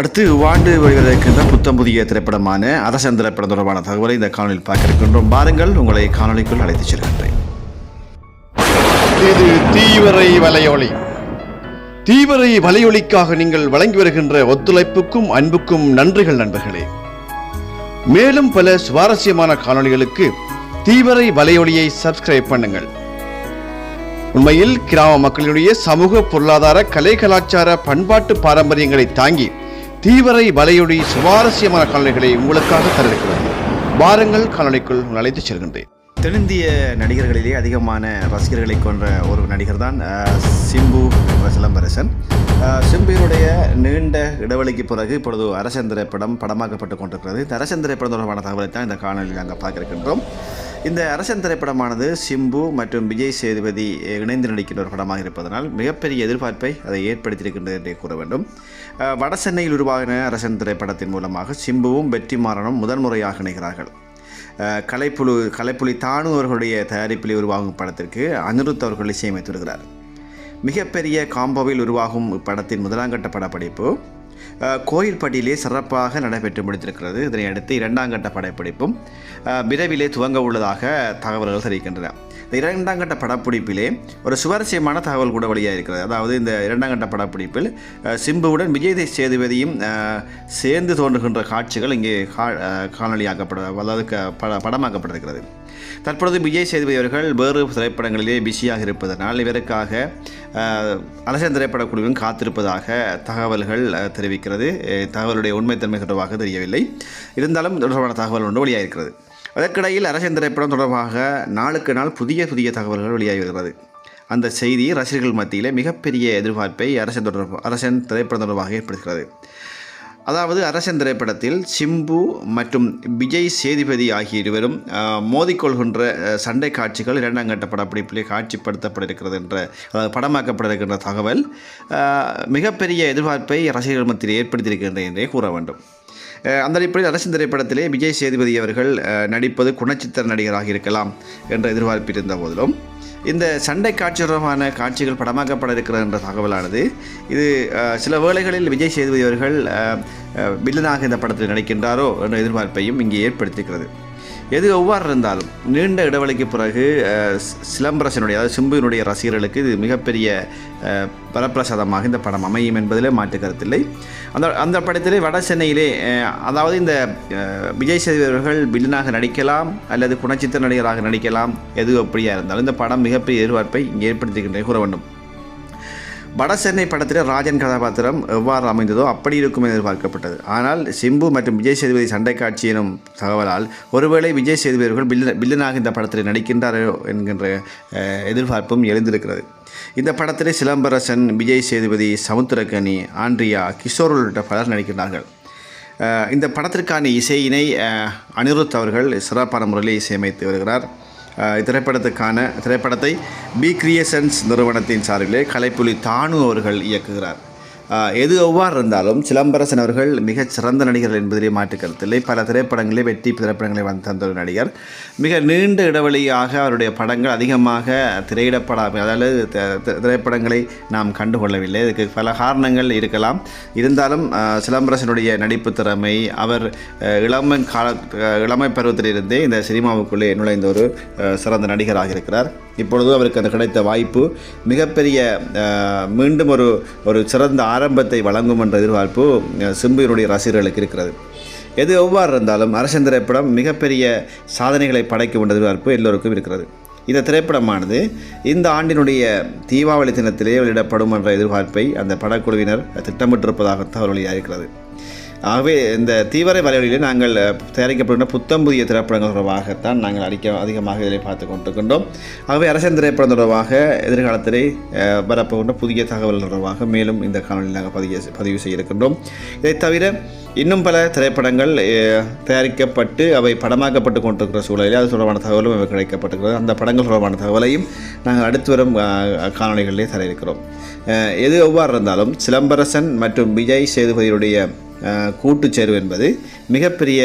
அடுத்து இவ்வாண்டு வெளிவருகின்ற புத்தம் புதிய திரைப்படமான அரசன் திரைப்படம் தொடர்பான தகவலை இந்த காணொலியில் பார்க்க இருக்கின்றோம் பாருங்கள் உங்களை காணொலிக்குள் அழைத்துச் செல்கின்றேன். இது தீவிரை வலையொலி. தீவிரை வலையொலிக்காக நீங்கள் வழங்கி வருகின்ற ஒத்துழைப்புக்கும் அன்புக்கும் நன்றிகள் நண்பர்களே. மேலும் பல சுவாரஸ்யமான காணொளிகளுக்கு தீவிரை வலையொலியை சப்ஸ்கிரைப் பண்ணுங்கள். உண்மையில் கிராம மக்களினுடைய சமூக பொருளாதார கலை கலாச்சார பண்பாட்டு பாரம்பரியங்களை தாங்கி தீவரை வலையொலி சுவாரஸ்யமான காணொளிகளை உங்களுக்காக தருகிறது வாருங்கள் காணொளிக்குள் அழைத்துச் செல்கின்றேன். தென்னிந்திய நடிகர்களிலே அதிகமான ரசிகர்களை கொன்ற ஒரு நடிகர் தான் சிம்பு சிலம்பரசன் அஹ், சிம்புவினுடைய நீண்ட இடைவெளிக்கு பிறகு இப்பொழுது அரசன் திரைப்படம் படமாக்கப்பட்டு கொண்டிருக்கிறது. இந்த அரசன் திரைப்படம் தொடர்பான தகவலை தான் இந்த காணொலியில் நாங்கள் பார்க்கிருக்கின்றோம் இந்த அரசன் திரைப்படமானது சிம்பு மற்றும் விஜய் சேதுபதி இணைந்து நடிக்கின்ற ஒரு படமாக இருப்பதனால் மிகப்பெரிய எதிர்பார்ப்பை அதை ஏற்படுத்தியிருக்கின்றது என்று கூற வேண்டும். வடசென்னையில் வட சென்னையில் உருவாகின அரசன் திரைப்படத்தின் மூலமாக சிம்புவும் வெற்றிமாறனும் முதன்முறையாக இணைகிறார்கள். கலைப்புழு கலைப்புலி தானு அவர்களுடைய தயாரிப்பில் உருவாகும் படத்திற்கு அனிருத் அவர்கள் இசையமைத்து வருகிறார். மிகப்பெரிய காம்போவில் உருவாகும் இப்படத்தின் முதலாம் கட்ட படப்பிடிப்பு கோயில்பட்டியிலே சிறப்பாக நடைபெற்று முடித்திருக்கிறது. இதனை அடுத்து இரண்டாம் கட்ட படப்பிடிப்பும் விரைவிலே துவங்க உள்ளதாக தகவல்கள் தெரிவிக்கின்றன. இந்த இரண்டாம் கட்ட படப்பிடிப்பிலே ஒரு சுவாரஸ்யமான தகவல் கூட வழியாக இருக்கிறது அதாவது இந்த இரண்டாம் கட்ட படப்பிடிப்பில் சிம்புவுடன் விஜய் சேதுபதியும் சேர்ந்து தோன்றுகின்ற காட்சிகள் இங்கே கா காணொலியாக்கப்பட அதாவது க பட படமாக்கப்பட்டிருக்கிறது. தற்பொழுது விஜய் சேதுபதி அவர்கள் வேறு திரைப்படங்களிலே பிஸியாக இருப்பதனால் இவருக்காக அரசியல் திரைப்படக்குழுவும் காத்திருப்பதாக தகவல்கள் தெரிவிக்கிறது. தகவலுடைய உண்மைத்தன்மை தொடர்பாக தெரியவில்லை. இருந்தாலும் தொடர்பான தகவல் ஒன்று வெளியாக இருக்கிறது அதற்கிடையில் அரசின் திரைப்படம் தொடர்பாக நாளுக்கு நாள் புதிய புதிய தகவல்கள் வெளியாகி வருகிறது. அந்த செய்தி ரசிகர்கள் மத்தியிலே மிகப்பெரிய எதிர்பார்ப்பை அரசன் தொடர்பு அரசன் திரைப்படம் தொடர்பாக ஏற்படுத்துகிறது. அதாவது அரசன் திரைப்படத்தில் சிம்பு மற்றும் விஜய் சேதுபதி ஆகிய இருவரும் மோதிக்கொள்கின்ற சண்டை காட்சிகள் இரண்டாம் கட்ட படப்பிடிப்பிலே காட்சிப்படுத்தப்பட இருக்கிறது என்ற அதாவது படமாக்கப்பட இருக்கின்ற தகவல் மிகப்பெரிய எதிர்பார்ப்பை ரசிகர்கள் மத்தியில் ஏற்படுத்தியிருக்கின்றன என்றே கூற வேண்டும். அந்த அடிப்படையில் அரசின் திரைப்படத்திலே விஜய் சேதுபதி அவர்கள் நடிப்பது குணச்சித்திர நடிகராக இருக்கலாம் என்ற எதிர்பார்ப்பு இருந்த போதிலும் இந்த சண்டை காட்சி தொடர்பான காட்சிகள் படமாக்கப்பட இருக்கிறது என்ற தகவலானது இது சில வேளைகளில் விஜய் சேதுபதி அவர்கள் வில்லனாக இந்த படத்தில் நடிக்கின்றாரோ என்ற எதிர்பார்ப்பையும் இங்கே ஏற்படுத்தியிருக்கிறது எது எவ்வாறு இருந்தாலும் நீண்ட இடைவெளிக்கு பிறகு சிலம்பரசனுடைய அதாவது சிம்புவினுடைய ரசிகர்களுக்கு இது மிகப்பெரிய அஹ், வரப்பிரசாதமாக இந்த படம் அமையும் என்பதிலே மாற்று கருத்தில்லை. அந்த அந்த படத்திலே வட சென்னையிலே அதாவது இந்த விஜய் சேதுபதி அவர்கள் வில்லனாக நடிக்கலாம் அல்லது குணச்சித்திர நடிகராக நடிக்கலாம் எது அப்படியாக இருந்தாலும் இந்த படம் மிகப்பெரிய எதிர்பார்ப்பை இங்கே ஏற்படுத்திக்கின்றே கூற வேண்டும். வட சென்னை படத்தில் ராஜன் கதாபாத்திரம் எவ்வாறு அமைந்ததோ அப்படி இருக்கும் என எதிர்பார்க்கப்பட்டது. ஆனால் சிம்பு மற்றும் விஜய் சேதுபதி சண்டை காட்சி எனும் தகவலால் ஒருவேளை விஜய் சேதுபதி அவர்கள் வில்லன் வில்லனாக இந்த படத்தில் நடிக்கின்றாரோ என்கின்ற எதிர்பார்ப்பும் எழுந்திருக்கிறது. இந்த படத்தில் சிலம்பரசன் விஜய் சேதுபதி சமுத்திரகனி ஆண்ட்ரியா கிஷோர் உள்ளிட்ட பலர் நடிக்கின்றார்கள். இந்த படத்திற்கான இசையினை அனிருத் அவர்கள் சிறப்பான முறையில் இசையமைத்து வருகிறார். இத்திரைப்படத்துக்கான திரைப்படத்தை பி கிரியேஷன்ஸ் நிறுவனத்தின் சார்பிலே கலைப்புலி தானு அவர்கள் இயக்குகிறார். எது எவ்வாறு இருந்தாலும் சிலம்பரசன் அவர்கள் மிகச் சிறந்த நடிகர் என்பதிலே மாற்று கருத்தில்லை. பல திரைப்படங்களே வெற்றி திரைப்படங்களை வந்து தந்த ஒரு நடிகர். மிக நீண்ட இடைவெளியாக அவருடைய படங்கள் அதிகமாக திரையிடப்படாமல் அதாவது த- திரைப்படங்களை நாம் கண்டுகொள்ளவில்லை. இதுக்கு பல காரணங்கள் இருக்கலாம். இருந்தாலும் சிலம்பரசனுடைய நடிப்பு திறமை அவர் இளமை கால இளமை பருவத்திலிருந்தே இந்த சினிமாவுக்குள்ளே நுழைந்த ஒரு சிறந்த நடிகராக இருக்கிறார். இப்பொழுது அவருக்கு அந்த கிடைத்த வாய்ப்பு. மிகப்பெரிய மீண்டும் ஒரு ஒரு சிறந்த ஆரம்பத்தை வழங்கும் என்ற எதிர்பார்ப்பு சிம்புவினுடைய ரசிகர்களுக்கு இருக்கிறது. எது எவ்வாறு இருந்தாலும் அரசன் திரைப்படம் மிகப்பெரிய சாதனைகளை படைக்கும் என்ற எதிர்பார்ப்பு எல்லோருக்கும் இருக்கிறது. இந்த திரைப்படமானது இந்த ஆண்டினுடைய தீபாவளி தினத்திலே வெளியிடப்படும் என்ற எதிர்பார்ப்பை அந்த படக்குழுவினர் திட்டமிட்டிருப்பதாக தகவல் இருக்கிறது ஆகவே இந்த தீவிர வலைவலியிலே நாங்கள் தயாரிக்கப்பட்டுள்ள தயாரிக்கப்படுகின்ற புத்தம் புதிய திரைப்படங்கள் தொடர்பாகத்தான் நாங்கள் அடிக்க அதிகமாக இதில் பார்த்து கொண்டிருக்கின்றோம். ஆகவே அரசியல் திரைப்படம் தொடர்பாக எதிர்காலத்திலே வரப்போகின்ற புதிய தகவல் தொடர்பாக மேலும் இந்த காணொலியில் நாங்கள் பதிவு பதிவு செய்திருக்கின்றோம். இதை தவிர இன்னும் பல திரைப்படங்கள் தயாரிக்கப்பட்டு அவை படமாக்கப்பட்டு கொண்டிருக்கிற சூழலில் அது தொடர்பான தகவலும் அவை கிடைக்கப்பட்டிருக்கிறது. அந்த படங்கள் தொடர்பான தகவலையும் நாங்கள் அடுத்து வரும் காணொலிகளிலே காணொளிகளிலே தர இருக்கிறோம் எது எவ்வாறு இருந்தாலும் சிலம்பரசன் மற்றும் விஜய் சேதுபதியுடைய கூட்டுச்சேர்வு என்பது மிகப்பெரிய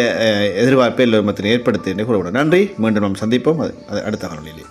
எதிர்பார்ப்பை எல்லோரும் மத்தியில் ஏற்படுத்தி என்று கூறப்படும் நன்றி. மீண்டும் நாம் சந்திப்போம். அது அது அடுத்த காணொலியிலே